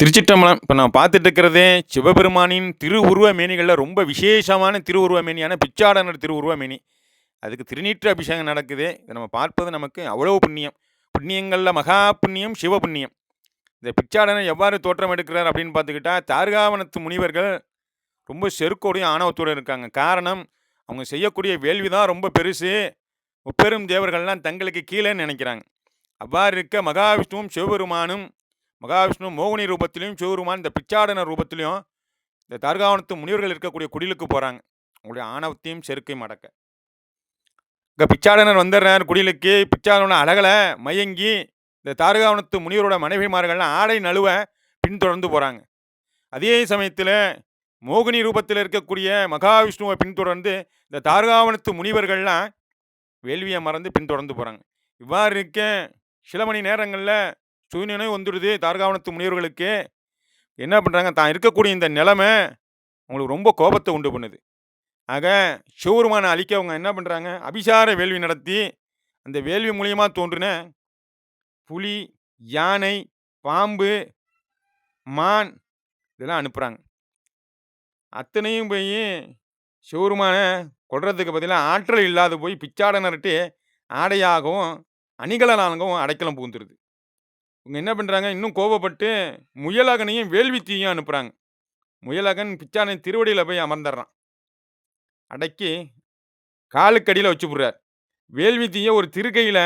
திருச்சிட்டம்பலம் இப்போ நான் பார்த்துட்டு இருக்கிறதே சிவபெருமானின் திருவுருவ மேனிகளில் ரொம்ப விசேஷமான திருவுருவ மேனியான பிச்சாடனர் திருவுருவ மேனி அதுக்கு திருநீற்று அபிஷேகம் நடக்குது. இதை நம்ம பார்ப்பது நமக்கு அவ்வளோ புண்ணியம். புண்ணியங்களில் மகா புண்ணியம் சிவ புண்ணியம். இந்த பிச்சாடனர் எவ்வாறு தோற்றம் எடுக்கிறார் அப்படின்னு பார்த்துக்கிட்டா தார்காவனத்து முனிவர்கள் ரொம்ப செருக்கோடையும் ஆணவத்தோடு இருக்காங்க. காரணம் அவங்க செய்யக்கூடிய வேள்வி தான் ரொம்ப பெருசு. முப்பெரும் தேவர்கள்லாம் தங்களுக்கு கீழேன்னு நினைக்கிறாங்க. அவ்வாறு இருக்க மகாவிஷ்ணுவும் சிவபெருமானும் மகாவிஷ்ணு மோகினி ரூபத்திலையும் சிவருமான் இந்த பிச்சாடனர் ரூபத்திலையும் இந்த தர்காவனத்து முனிவர்கள் இருக்கக்கூடிய குடிலுக்கு போகிறாங்க அவங்களுடைய ஆணவத்தையும் செருக்கையும் அடக்க. இங்கே பிச்சாடனர் வந்துடுறார் குடிலுக்கு பிச்சாடன அழகலை மயங்கி இந்த தாரகாவனத்து முனிவரோட மனைவிமார்கள்லாம் ஆடை நழுவ பின்தொடர்ந்து போகிறாங்க அதே சமயத்தில் மோகினி ரூபத்தில் இருக்கக்கூடிய மகாவிஷ்ணுவை பின்தொடர்ந்து இந்த தாரகாவனத்து முனிவர்கள்லாம் வேள்வியை மறந்து பின்தொடர்ந்து போகிறாங்க இவ்வாறு இருக்க சில மணி நேரங்களில் சூரியனே வந்துடுது தாரகாவனத்து முனிவர்களுக்கு. என்ன பண்ணுறாங்க தான் இருக்கக்கூடிய இந்த நிலமை அவங்களுக்கு ரொம்ப கோபத்தை உண்டு பண்ணுது. ஆக சிவருமான அழிக்க அவங்க என்ன பண்ணுறாங்க அபிசார வேள்வி நடத்தி அந்த வேள்வி மூலியமாக தோன்றின புலி யானை பாம்பு மான் இதெல்லாம் அனுப்புகிறாங்க அத்தனையும் போய் சிவருமான கொல்றதுக்கு பதிலாக ஆற்றல் இல்லாத போய் பிச்சாடனர்ட்டு ஆடையாகவும் அணிகலனாகவும் அடைக்கலம் புகுந்துருது. இவங்க என்ன பண்ணுறாங்க இன்னும் கோபப்பட்டு முயலகனையும் வேள்வி தீயும் அனுப்புகிறாங்க முயலகன் பிச்சானை திருவடியில் போய் அமர்ந்துடுறான். அடக்கி காலுக்கடியில் வச்சு விட்றார் வேள்வி தீயை ஒரு திருக்கையில்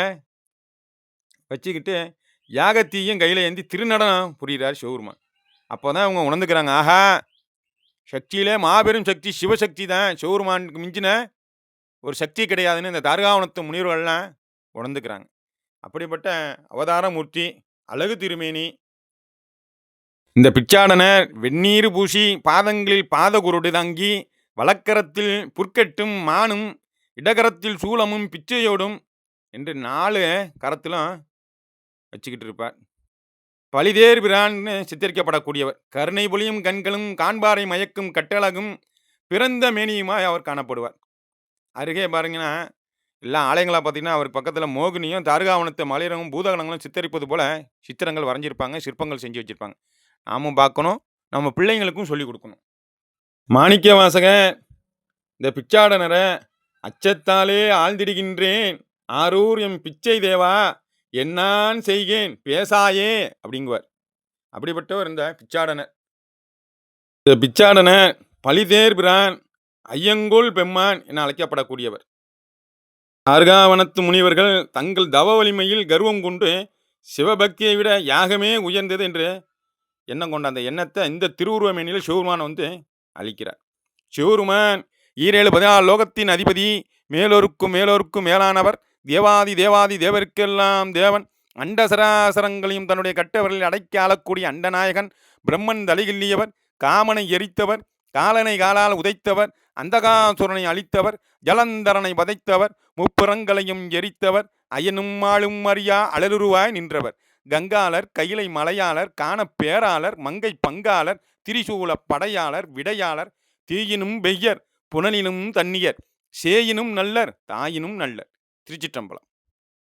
வச்சுக்கிட்டு யாகத்தீயும் கையில் ஏந்தி திருநடனம் புரிகிறார் சிவபெருமான். அப்போ தான் அவங்க உணர்ந்துக்கிறாங்க ஆஹா! சக்தியிலே மாபெரும் சக்தி சிவசக்தி தான். சிவபெருமானுக்கு மிஞ்சின ஒரு சக்தி கிடையாதுன்னு இந்த தாரகாவனத்து முனிவர்கள்லாம் உணர்ந்துக்கிறாங்க. அப்படிப்பட்ட அவதார மூர்த்தி அழகு திருமேனி. இந்த பிச்சாடனர் வெந்நீர் பூசி பாதங்களில் பாதகுருடு தங்கி வழக்கரத்தில் புற்கட்டும் மானும் இடகரத்தில் சூளமும் பிச்சையோடும் என்று நாலு கரத்திலும் வச்சுக்கிட்டு இருப்பார். பழிதேர் பிரான்னு சித்தரிக்கப்படக்கூடியவர். கருணை பொலியும் கண்களும் காண்பாரை மயக்கும் கட்டழகும் பிறந்த மேனியுமாய் அவர் காணப்படுவார். அருகே பாருங்கன்னா எல்லா ஆலயங்களாக பார்த்தீங்கன்னா அவர் பக்கத்தில் மோகினியும் தாருகாவனத்தை மலையரங்கும் பூதகணங்களும் சித்தரிப்பது போல சித்திரங்கள் வரைஞ்சிருப்பாங்க சிற்பங்கள் செஞ்சு வச்சுருப்பாங்க. நாமும் பார்க்கணும் நம்ம பிள்ளைங்களுக்கும் சொல்லிக் கொடுக்கணும். மாணிக்க வாசகன் இந்த பிச்சாடனரை அச்சத்தாலே ஆழ்ந்திடுகின்றேன். ஆரூர் எம் பிச்சை தேவா என்னான் செய்கேன் பேசாயே அப்படிங்குவார். அப்படிப்பட்டவர் இந்த பிச்சாடனர். இந்த பிச்சாடனர் பலிதேர் பிரான் ஐயங்கோல் பெம்மான் என அழைக்கப்படக்கூடியவர். அர்காவனத்து முனிவர்கள் தங்கள் தவ வலிமையில் கர்வம் கொண்டு சிவபக்தியை விட யாகமே உயர்ந்தது என்று எண்ணம் கொண்ட அந்த எண்ணத்தை இந்த திருவுருவமேனியில் சிவருமான் வந்து அளிக்கிறார். சிவருமான் ஈரேழு பதினாலு லோகத்தின் அதிபதி மேலோருக்கும் மேலோருக்கும் மேலானவர் தேவாதி தேவாதி தேவருக்கெல்லாம் தேவன் அண்ட சராசரங்களையும் தன்னுடைய கட்டவர்களில் அடக்கி ஆளக்கூடிய அண்டநாயகன் பிரம்மன் தலைகில்லியவர் காமனை எரித்தவர் காலனை காலால் உதைத்தவர் அந்தகாசுரனை அழித்தவர் ஜலந்தரனை வதைத்தவர் முப்புறங்களையும் எரித்தவர் அயனும் ஆளும் அறியா அழலுருவாய் நின்றவர். கங்காளர் கையிலை மலையாளர் காணப்பேராளர் மங்கை பங்காளர் திரிசூல படையாளர் விடையாளர் தீயினும் பெய்யர் புனலினும் தன்னியர் சேயினும் நல்லர் தாயினும் நல்லர். திருச்சிற்றம்பலம்.